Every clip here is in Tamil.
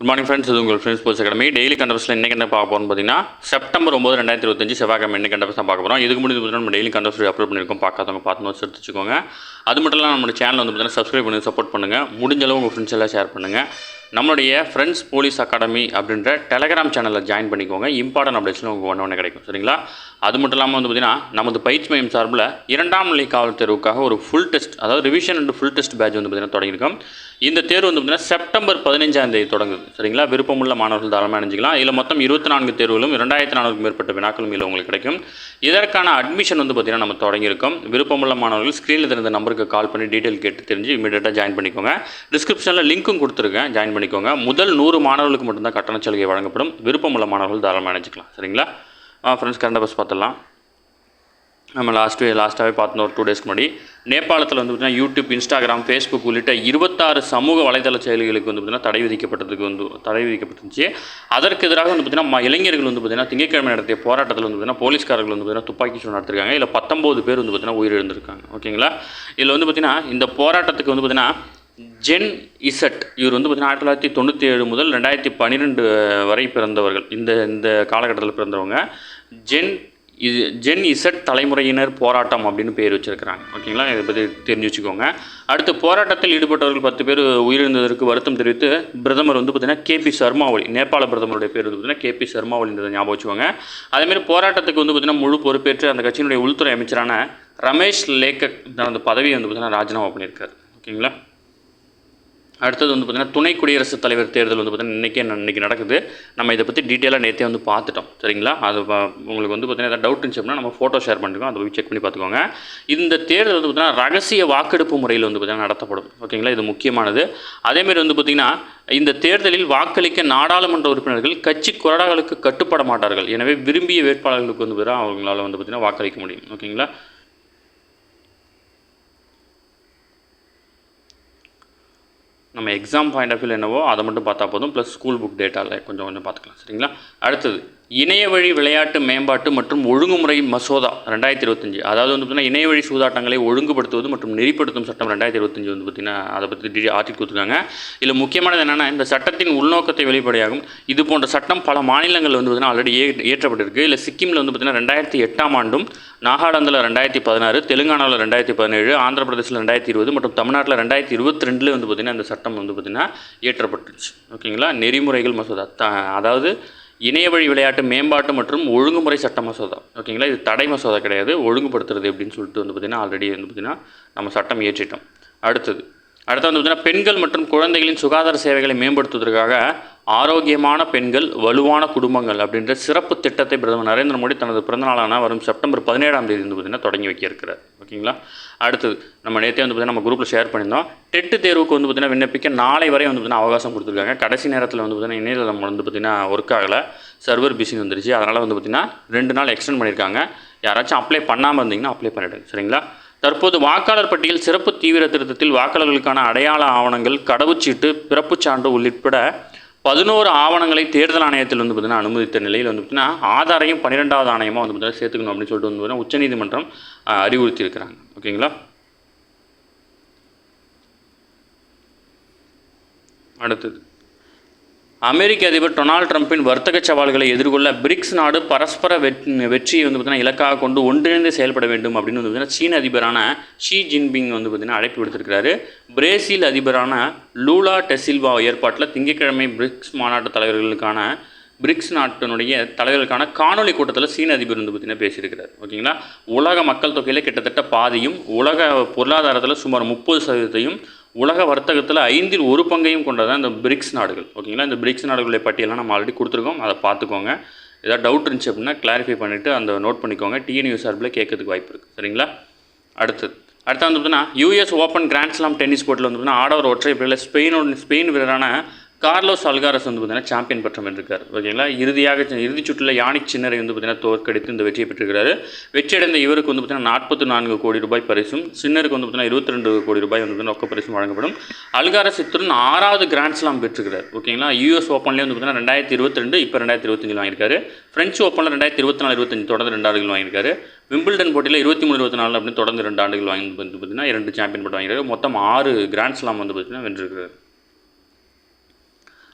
குட் மார்னிங் ஃப்ரெண்ட்ஸ் இது உங்கள் ஃப்ரெண்ட்ஸ் ஸ்போர்ட்ஸ் அகாடமி டெய்லி கண்டபஸில் இன்றைக்கி என்ன பார்க்க போகிறோம்னு பார்த்தீங்கன்னா செப்டம்பர் ஒம்பது ரெண்டாயிரத்தி இருபத்தஞ்சு செவ்வாய்க்கிழமை என்ன கண்டபஸ் தான் பார்க்க போகிறோம் இதுக்கு முடிஞ்சு நம்ம டெய்லி கண்டபஸ் அப்லோட் பண்ணியிருக்கோம். பார்க்காதவங்க பார்த்து நோட்ஸ் வச்சுக்கோங்க. அது மட்டும் இல்லாமல் நம்ம சேனல் வந்து பார்த்தீங்கன்னா சப்ஸ்கிரைப் பண்ணி சப்போர்ட் பண்ணுங்கள் முடிஞ்சளவு உங்கள் ஃப்ரெண்ட்ஸ் எல்லாம் ஷேர் பண்ணுங்கள் நம்மளுடைய ஃப்ரெண்ட்ஸ் போலீஸ் அகாடமி அப்படின்ற டெலகிராம் சேனலில் ஜாயின் பண்ணிக்கோங்க. இம்பார்ட்டன்ட் அப்டேட்ஸ்லாம் உங்களுக்கு ஒன்று ஒன்று கிடைக்கும். சரிங்களா? அது மட்டும் இல்லாமல் வந்து பார்த்தீங்கன்னா நமது பயிற்சி மையம் சார்பில் இரண்டாம் நிலை காவல் தேர்வுக்காக ஒரு ஃபுல் டெஸ்ட் அதாவது revision and full test batch வந்து பார்த்தீங்கன்னா தொடங்கியிருக்கோம். இந்த தேர்வு வந்து பார்த்தீங்கன்னா செப்டம்பர் பதினஞ்சாம் தேதி தொடங்குது. சரிங்களா? விருப்பமுள்ள மாணவர்கள் தாராளமாக அணிஞ்சிக்கலாம் இதில் மொத்தம் இருபத்தி நான்கு தேர்வுகளும் இரண்டாயிரத்தி நானூறுக்கும் மேற்பட்ட வினாக்களும் இதில் உங்களுக்கு கிடைக்கும். இதற்கான அட்மிஷன் வந்து பார்த்தீங்கன்னா நம்ம தொடங்கியிருக்கோம். விருப்பமுள்ள மாணவர்கள் ஸ்க்ரீனில் இருந்த நம்பருக்கு கால் பண்ணி டீட்டெயில் கேட்டு தெரிஞ்சு இமீடியட்டாக ஜாயின் பண்ணிக்கோங்க. டிஸ்கிரிப்ஷனில் லிங்க்கும் கொடுத்துருக்கேன். ஜாயின் பண்ணிக்கோங்க. முதல் நூறு மாணவர்களுக்கு மட்டும்தான் கட்டண சலுகை வழங்கப்படும். விருப்பமுள்ள மாணவர்கள் தாராளமாக நினச்சிக்கலாம் சரிங்களா? ஃப்ரெண்ட்ஸ் கரண்ட் பஸ் பார்த்துடலாம். நம்ம லாஸ்ட்டு லாஸ்ட்டாகவே பார்த்தோம் ஒரு டூ டேஸ்க்கு முன்னாடி. நேபாளத்தில் வந்து பார்த்திங்கன்னா யூடியூப் இன்ஸ்டாகிராம் ஃபேஸ்புக் உள்ளிட்ட இருபத்தாறு சமூக வலைதள செயலிகளுக்கு வந்து பார்த்திங்கன்னா தடை விதிக்கப்பட்டதுக்கு வந்து தடை விதிக்கப்பட்டுருந்துச்சு. அதற்கு எதிராக வந்து பார்த்திங்கன்னா இளைஞர்கள் வந்து பார்த்திங்கன்னா திங்கட்கிழமை நடத்திய போராட்டத்தில் வந்து பார்த்திங்கன்னா போலீஸ்காரர்கள் வந்து பார்த்திங்கன்னா துப்பாக்கி சூடு நடத்திருக்காங்க. இதில் பத்தொம்போது பேர் வந்து பார்த்திங்கன்னா உயிரிழந்திருக்காங்க. ஓகேங்களா? இதில் வந்து பார்த்திங்கன்னா இந்த போராட்டத்துக்கு வந்து பார்த்திங்கன்னா ஜென் இசட். இவர் வந்து பார்த்திங்கன்னா ஆயிரத்தி தொள்ளாயிரத்தி தொண்ணூற்றி ஏழு முதல் ரெண்டாயிரத்தி பன்னிரெண்டு வரை பிறந்தவர்கள். இந்த இந்த காலகட்டத்தில் பிறந்தவங்க. ஜென் இது ஜென் இசட் தலைமுறையினர் போராட்டம் அப்படின்னு பேர் வச்சிருக்கிறாங்க. ஓகேங்களா? இதை பற்றி தெரிஞ்சு வச்சுக்கோங்க. அடுத்து போராட்டத்தில் ஈடுபட்டவர்கள் பத்து பேர் உயிரிழந்ததற்கு வருத்தம் தெரிவித்து பிரதமர் வந்து பார்த்திங்கன்னா கேபி சர்மா ஒளி நேபாள பிரதமருடைய பேர் வந்து பார்த்திங்கன்னா கேபி சர்மா ஒளின்றதை ஞாபகம் வச்சுக்கோங்க. அதேமாதிரி போராட்டத்துக்கு வந்து பார்த்திங்கன்னா முழு பொறுப்பேற்று அந்த கட்சியினுடைய உள்துறை அமைச்சரான ரமேஷ் லேக்கக் அந்த பதவியை வந்து பார்த்திங்கன்னா ராஜினாமா பண்ணியிருக்காரு. ஓகேங்களா? அடுத்தது வந்து பார்த்திங்கன்னா துணை குடியரசுத் தலைவர் தேர்தல் வந்து பார்த்திங்கன்னா இன்றைக்கே இன்றைக்கி நடக்குது. நம்ம இதை பற்றி டீட்டெயிலாக நேற்றே வந்து பார்த்துட்டோம். சரிங்களா? அது உங்களுக்கு வந்து பார்த்திங்கன்னா ஏதாவது டவுட் இருந்துச்சு அப்படின்னா நம்ம ஃபோட்டோ ஷேர் பண்ணிருக்கோம் அதை போய் செக் பண்ணி பார்த்துக்கோங்க. இந்த தேர்தல் வந்து பார்த்திங்கன்னா ரகசிய வாக்கெடுப்பு முறையில் வந்து பார்த்திங்கன்னா நடத்தப்படும். ஓகேங்களா? இது முக்கியமானது. அதேமாரி வந்து பார்த்திங்கன்னா இந்த தேர்தலில் வாக்களிக்க நாடாளுமன்ற உறுப்பினர்கள் கட்சி கொறடாக்களுக்கு கட்டுப்பட மாட்டார்கள். எனவே விரும்பிய வேட்பாளர்களுக்கு வந்து பார்த்திங்கன்னா அவங்களால வந்து பார்த்திங்கன்னா வாக்களிக்க முடியும். ஓகேங்களா? நம்ம எக்ஸாம் பாயிண்ட் ஆஃப் வியூ என்னவோ அதை மட்டும் பார்த்தா போதும் ப்ளஸ் ஸ்கூல் புக் டேட்டாவில் கொஞ்சம் கொஞ்சம் பார்த்துக்கலாம். சரிங்களா? அடுத்தது இணைய வழி விளையாட்டு மேம்பாட்டு மற்றும் ஒழுங்குமுறை மசோதா ரெண்டாயிரத்தி இருபத்தஞ்சு. அதாவது வந்து பார்த்திங்கன்னா இணைய வழி சூதாட்டங்களை ஒழுங்குபடுத்துவது மற்றும் நெறிப்படுத்தும் சட்டம் ரெண்டாயிரத்தி இருபத்தஞ்சு வந்து பார்த்திங்கன்னா அதை பற்றி டி ஆர்டிக் கொடுத்துருக்காங்க. இதில் முக்கியமானது என்னென்னா இந்த சட்டத்தின் உள்நோக்கத்தை வெளிப்படையாகும் இது போன்ற சட்டம் பல மாநிலங்கள் வந்து பார்த்திங்கன்னா ஆல்ரெடி ஏ ஏற்றப்பட்டிருக்கு. இல்லை சிக்கிமில் வந்து பார்த்திங்கன்னா ரெண்டாயிரத்தி எட்டாம் ஆண்டும் நாகாலாந்தில் ரெண்டாயிரத்தி பதினாறு தெலுங்கானாவில் ரெண்டாயிரத்தி பதினேழு ஆந்திர பிரதேசில் ரெண்டாயிரத்தி இருபது மற்றும் தமிழ்நாட்டில் ரெண்டாயிரத்தி இருபத்தி ரெண்டில் வந்து பார்த்திங்கன்னா இந்த சட்டம் வந்து பார்த்திங்கன்னா ஏற்றப்பட்டுச்சு. ஓகேங்களா? நெறிமுறைகள் மசோதா. த அதாவது இணைய வழி விளையாட்டு மேம்பாட்டு மற்றும் ஒழுங்குமுறை சட்ட மசோதா. ஓகேங்களா? இது தடை மசோதா கிடையாது. ஒழுங்குபடுத்துறது அப்படின்னு சொல்லிட்டு வந்து பார்த்திங்கன்னா ஆல்ரெடி வந்து பார்த்திங்கன்னா நம்ம சட்டம் இயற்றிட்டோம். அடுத்தது அடுத்து வந்து பார்த்திங்கன்னா பெண்கள் மற்றும் குழந்தைகளின் சுகாதார சேவைகளை மேம்படுத்துவதற்காக ஆரோக்கியமான பெண்கள் வலுவான குடும்பங்கள் அப்படின்ற சிறப்பு திட்டத்தை பிரதமர் நரேந்திர மோடி தனது பிறந்தநாளான வரும் செப்டம்பர் பதினேழாம் தேதி வந்து பார்த்திங்கன்னா தொடங்கி வைக்க இருக்கிறார் ஓகேங்களா? அடுத்தது நம்ம நேற்றே வந்து பார்த்திங்கன்னா நம்ம குரூப்பில் ஷேர் பண்ணியிருந்தோம். டெட்டு தேர்வுக்கு வந்து பார்த்திங்கன்னா விண்ணப்பிக்க நாளை வரை வந்து பார்த்திங்கன்னா அவகாசம் கொடுத்துருக்காங்க. கடைசி நேரத்தில் வந்து பார்த்திங்கன்னா இணையதளம் வந்து பார்த்திங்கன்னா ஒர்க் ஆகலை. சர்வர் பிஸின்னு வந்துருச்சு. அதனால் வந்து பார்த்திங்கன்னா ரெண்டு நாள் எக்ஸ்டெண்ட் பண்ணியிருக்காங்க. யாராச்சும் அப்ளை பண்ணாமல் இருந்தீங்கன்னா அப்ளை பண்ணிவிடுங்க சரிங்களா? தற்போது வாக்காளர் பட்டியல் சிறப்பு தீவிர திருத்தத்தில் வாக்காளர்களுக்கான அடையாள ஆவணங்கள் கடவுச்சீட்டு பிறப்புச் சான்று உள்ளிட்ட பதினோரு ஆவணங்களை தேர்தல் ஆணையத்தில் வந்து பார்த்தீங்கன்னா அனுமதித்த நிலையில் வந்து பார்த்தீங்கன்னா ஆதாரையும் பன்னிரெண்டாவது ஆணையமாக வந்து பார்த்தீங்கன்னா சேர்த்துக்கணும் அப்படின்னு சொல்லிட்டு வந்து பார்த்தீங்கன்னா உச்சநீதிமன்றம் அறிவுறுத்தி இருக்கிறாங்க ஓகேங்களா? அடுத்தது. அமெரிக்க அதிபர் டொனால்ட் ட்ரம்ப்பின் வர்த்தக சவால்களை எதிர்கொள்ள பிரிக்ஸ் நாடு பரஸ்பர வெற்றியை வந்து பார்த்தீங்கன்னா இலக்காக கொண்டு ஒன்றிணைந்து செயல்பட வேண்டும் அப்படின்னு வந்து பார்த்தீங்கன்னா சீன அதிபரான ஷி ஜின்பிங் வந்து பார்த்தீங்கன்னா அழைப்பு விடுத்திருக்கிறாரு. பிரேசில் அதிபரான லூலா டெசில்வா ஏற்பாட்டில் திங்கட்கிழமை பிரிக்ஸ் மாநாட்டு தலைவர்களுக்கான பிரிக்ஸ் நாட்டினுடைய தலைவர்களுக்கான காணொலி கூட்டத்தில் சீன அதிபர் வந்து பார்த்திங்கன்னா பேசியிருக்கிறார். ஓகேங்களா? உலக மக்கள் தொகையில் கிட்டத்தட்ட பாதியும் உலக பொருளாதாரத்தில் சுமார் முப்பது சதவீதத்தையும் உலக வர்த்தகத்தில் ஐந்தில் ஒரு பங்கையும் கொண்டதான் இந்த பிரிக்ஸ் நாடுகள். ஓகேங்களா? இந்த பிரிக்ஸ் நாடுகளுடைய பட்டியலாம் நம்ம ஆல்ரெடி கொடுத்துருக்கோம். அதை பார்த்துக்கோங்க. ஏதாவது டவுட் இருந்துச்சு அப்படின்னா கிளாரிஃபை பண்ணிவிட்டு அந்த நோட் பண்ணிக்கோங்க. டிஎன்யூ சார்பில் கேட்கறதுக்கு வாய்ப்பு இருக்குது சரிங்களா? அடுத்தது. அடுத்து வந்து பார்த்தீங்கன்னா US open grand slam tennis போட்டியில் வந்து பார்த்தீங்கன்னா ஆடவர் ஒற்றை பிரிவில் ஸ்பெயினோட ஸ்பெயின் வீரரான கார்லோஸ் அல்காரஸ் வந்து பார்த்தீங்கன்னா சாம்பியன் பட்டம் வென்றிருக்கார். ஓகேங்களா? இறுதியாக இறுதிச் சுற்றில் யானிக் சின்னரை வந்து பார்த்தீங்கன்னா தோற்கடித்து இந்த வெற்றியை பெற்றிருக்கிறாரு. வெற்றியடைந்த இவருக்கு வந்து பார்த்தீங்கன்னா நாற்பத்தி நான்கு கோடி ரூபாய் பரிசும் சின்னருக்கு வந்து பார்த்தீங்கன்னா இருபத்தி ரெண்டு கோடி ரூபாய் வந்து பார்த்தீங்கன்னா ரொக்க பரிசும் வழங்கப்படும். அல்காரஸ் இத்துடன் ஆறாவது கிராண்ட் ஸ்லாம் பெற்றிருக்கிறார் ஓகேங்களா? யூஎஸ் ஓப்பன்லேயே வந்து பார்த்தீங்கன்னா ரெண்டாயிரத்தி இருபத்தி ரெண்டு இப்போ ரெண்டாயிரத்தி இருபத்தஞ்சு வாங்கியிருக்காரு. ஃப்ரெஞ்ச் ஓப்பனில் ரெண்டாயிரத்தி இருபத்தி நாலு இருபத்தஞ்சு தொடர்ந்து ரெண்டு ஆண்டுகள் வாங்கியிருக்காரு. விம்பிள்டன் போட்டியில் இருபத்தி மூணு இருபத்தி நாலு அப்படின்னு தொடர்ந்து ரெண்டு ஆண்டுகள் வாங்கி வந்து பார்த்தீங்கன்னா இரண்டு சாம்பியன் பட்டம் வாங்கியிருக்காரு. மொத்தம் ஆறு கிராண்ட் ஸ்லாம் வந்து பார்த்தீங்கன்னா வென்றிருக்கிறார்.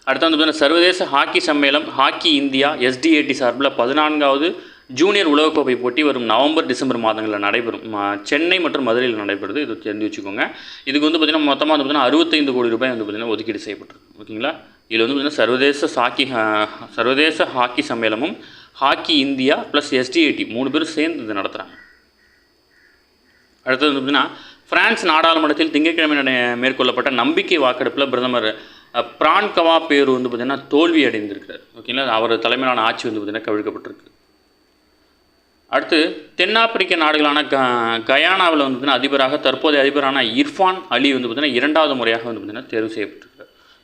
அடுத்து வந்து பார்த்தீங்கன்னா சர்வதேச ஹாக்கி சம்மேளம் ஹாக்கி இந்தியா எஸ்டிஏடி சார்பில் பதினான்காவது ஜூனியர் உலகக்கோப்பை போட்டி வரும் நவம்பர் டிசம்பர் மாதங்களில் நடைபெறும். சென்னை மற்றும் மதுரையில் நடைபெறுது. இது தெரிஞ்சு வச்சுக்கோங்க. இதுக்கு வந்து பார்த்திங்கன்னா மொத்தமாக வந்து பார்த்திங்கன்னா அறுபத்தைந்து கோடி ரூபாய் வந்து பார்த்திங்கன்னா ஒதுக்கீடு செய்யப்பட்டிருக்கு. ஓகேங்களா? இதில் வந்து பார்த்திங்கன்னா சர்வதேச ஹாக்கி சர்வதேச ஹாக்கி சம்மேளமும் ஹாக்கி இந்தியா ப்ளஸ் எஸ்டிஏடி மூணு பேரும் சேர்ந்து இது நடத்துகிறாங்க அடுத்தது வந்து பார்த்தீங்கன்னா பிரான்ஸ் நாடாளுமன்றத்தில் திங்கட்கிழமை மேற்கொள்ளப்பட்ட நம்பிக்கை வாக்கெடுப்பில் பிரதமர் பிரான் கவா பேர் வந்து பார்த்திங்கன்னா தோல்வி அடைந்திருக்கிறார். ஓகேங்களா அவர் தலைமையிலான ஆட்சி வந்து பார்த்திங்கன்னா கவிழ்க்கப்பட்டிருக்கு. அடுத்து தென்னாப்பிரிக்க நாடுகளான க கயானாவில் வந்து பார்த்தீங்கன்னா அதிபராக தற்போதைய அதிபரான இர்ஃபான் அலி வந்து பார்த்திங்கன்னா இரண்டாவது முறையாக வந்து பார்த்தீங்கன்னா தேர்வு செய்யப்பட்டிருக்கு.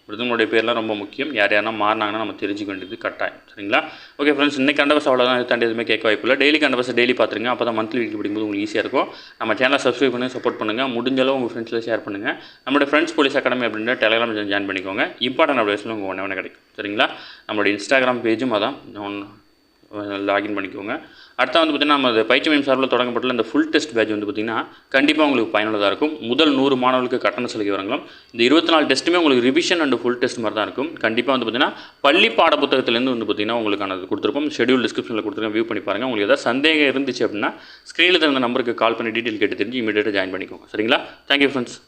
பிரதமருடைய பேர்லாம் ரொம்ப முக்கியம். யார் யாரெல்லாம் மாறினாங்கன்னா நம்ம தெரிஞ்சுக்க வேண்டியது கட்டாயம். சரிங்களா? ஓகே ஃப்ரெண்ட்ஸ் இன்னைக்கு கண்டபஸ் அவ்வளோதான் தாண்டி எதுவுமே கேட்க வாய்ப்பு இல்லை டெய்லி கண்டபஸ் டெய்லி பார்த்துருங்க. அப்போ தான் மந்த்லி வீக்லி படிக்கும்போது உங்களுக்கு ஈஸியாக இருக்கும். நம்ம சேனலை சப்ஸ்கிரைப் பண்ணி சப்போர்ட் பண்ணுங்கள் முடிஞ்ச அளவு உங்கள் ஃப்ரெண்ட்ஸில் ஷேர் பண்ணுங்கள் நம்மளுடைய ஃப்ரெண்ட்ஸ் போலீஸ் அகாடமி அப்படின்ற டெலிகிராம் ஜாயின் பண்ணிக்கோங்க. இம்பார்ட்டன்ட் அப்டேட்ஸில் உங்களுக்கு ஒன்று கிடைக்கும். சரிங்களா? நம்மளுடைய இன்ஸ்டாகிராம் பேஜும் அதான். லாகின் பண்ணிக்கோங்க. அடுத்த வந்து பார்த்திங்கன்னா நம்ம பயிற்சி மையம் சார்பில் தொடங்கப்பட்டுள்ள இந்த ஃபுல் டெஸ்ட் பேட்ச் வந்து பார்த்திங்கன்னா கண்டிப்பாக உங்களுக்கு பயனுள்ளதாக இருக்கும். முதல் நூறு மாணவர்களுக்கு கட்டண சலுகை வரங்களும் இந்த இருபத்தி நாலு டெஸ்ட்டுமே உங்களுக்கு ரிவிஷன் அண்ட் ஃபுல் டெஸ்ட் மாதிரி தான் இருக்கும். கண்டிப்பாக வந்து பார்த்திங்கன்னா பள்ளி பாட புத்தகத்துலேருந்து வந்து பார்த்திங்கன்னா உங்களுக்கான கொடுத்துருப்போம். ஷெடியூல் டிஸ்கிரிப்ஷனில் கொடுத்துருக்கேன். வியூ பண்ணி பாருங்கள் உங்களுக்கு ஏதாவது சந்தேகம் இருந்துச்சு அப்படின்னா ஸ்க்ரீனில் இருந்த நம்பருக்கு கால் பண்ணி டீட்டெயில் கேட்டு தெரிஞ்சு இமீடியட்டாக ஜாயின் பண்ணிக்கோங்க. சரிங்களா? Thank you friends